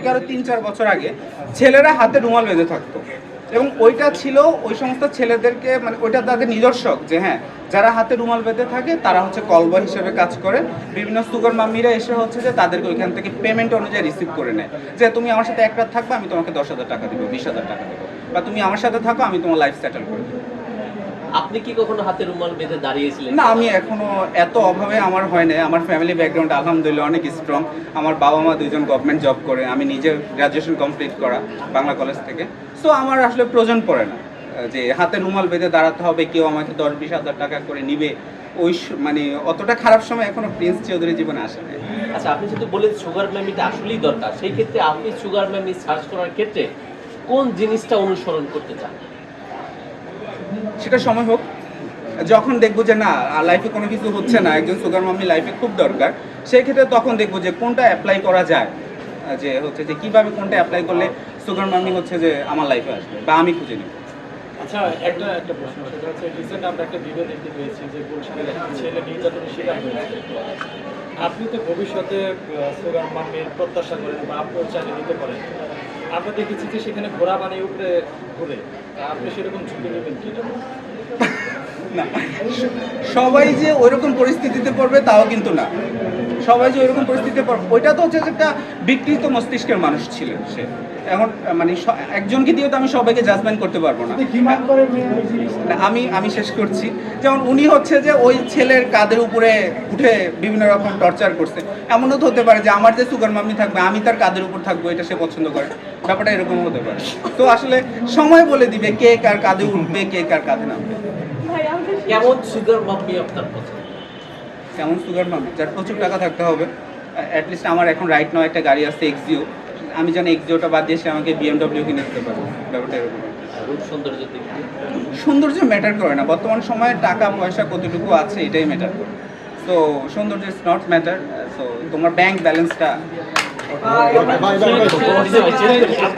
থেকে আরও তিন, চার বছর আগে ছেলেরা হাতে রুমাল বেঁধে থাকতো। এবং ওইটা ছিল ওই সমস্ত ছেলেদেরকে মানে ওইটা তাদের নিদর্শক যে হ্যাঁ যারা হাতে রুমাল বেঁধে থাকে তারা হচ্ছে কলবা হিসেবে কাজ করে। বিভিন্ন সুগার মাম্মিরা এসে হচ্ছে যে তাদেরকে ওইখান থেকে পেমেন্ট অনুযায়ী রিসিভ করে নেয়। যে তুমি আমার সাথে এক রাত থাকবে, আমি তোমাকে দশ হাজার টাকা দেবো, বিশ হাজার টাকা দেবো। বা তুমি আমার সাথে থাকো, আমি তোমার লাইফ সেটেল করে দেবো। আপনি কি কখনো হাতে রুমাল বেঁধে দাঁড়িয়েছিলেন? না আমি এখনও এত অভাবে আমার হয় না আমার ফ্যামিলি ব্যাকগ্রাউন্ড আলহামদুলিল্লাহ অনেক স্ট্রং আমার বাবা মা দুইজন গভর্নমেন্ট জব করে আমি নিজে গ্রাজুয়েশন কমপ্লিট করা বাংলা কলেজ থেকে। সো আমার আসলে প্রয়োজন পড়ে না। যে হাতে রুমাল বেঁধে দাঁড়াতে হবে কেউ আমাকে দশ বিশ হাজার টাকা করে নিবে ওই মানে অতটা খারাপ সময় এখনও প্রিন্স চৌধুরী জীবনে আসে নাই। আচ্ছা আপনি যদি বলেন সুগার ম্যামিটা আসলেই দরকার সেই ক্ষেত্রে আপনি সুগার ম্যামি সার্চ করার ক্ষেত্রে কোন জিনিসটা অনুসরণ করতে চান? সেটা সময় হোক। যখন দেখব যে না লাইফে কোনো কিছু হচ্ছে না, একজন সুগার মাম্মি লাইফে খুব দরকার, সেই ক্ষেত্রে তখন দেখব যে কোনটা অ্যাপ্লাই করা যায়। যে হচ্ছে যে কীভাবে কোনটা অ্যাপ্লাই করলে সুগার মাম্মি হচ্ছে যে আমার লাইফে আসবে বা আমি খুঁজে নিব। আচ্ছা একটা প্রশ্ন রিসেন্ট আমরা একটা আপনি তো ভবিষ্যতে সুগার প্রত্যাশা করেন বা আপনিও চাইলে নিতে পারেন। আমরা দেখেছি যে সেখানে ঘোড়া বানিয়ে উপরে ঘুরে। আপনি সেরকম ঝুঁকি নেবেন কি না। সবাই যে ওইরকম পরিস্থিতিতে পড়বে তাও কিন্তু না। সবাই যে ওইরকম পরিস্থিতিতে পড়বে ওইটা তো হচ্ছে একটা বিকৃত মস্তিষ্কের মানুষ ছিল সে। এখন মানে একজনকে দিয়ে তো আমি সবাইকে জাজমেন্ট করতে পারব না। না, আমি আমি শেষ করছি। যেমন উনি হচ্ছে যে ওই ছেলের কাদের উপরে উঠে বিভিন্ন রকম টর্চার করছে। এমনও তো হতে পারে যে আমার যে সুগার মাম্মি থাকবে আমি তার কাদের উপর থাকব এটা সে পছন্দ করে। ব্যাপারটা এরকম হতে পারে। তো আসলে সময় বলে দিবে কে কার কাঁধে উঠবে কে কার কাঁধে নামবে। কেমন সুগার মাম্মি আপনার পছন্দ কেমন সুগার মাম্মি যার প্রচুর টাকা থাকতে হবে। অ্যাটলিস্ট আমার এখন রাইট নাও একটা গাড়ি আছে এক্সিও আমি যেন এক্সিওটা বাদ দিয়ে সে আমাকে বিএমডব্লিউ কিনে দিতে পারব ব্যাপারটা এরকম। সৌন্দর্য সৌন্দর্য ম্যাটার করে না। বর্তমান সময়ে টাকা পয়সা কতটুকু আছে এটাই ম্যাটার করে। সো সৌন্দর্য ইজ নট ম্যাটার সো তোমার ব্যাংক ব্যালেন্সটা バイバイバイバイ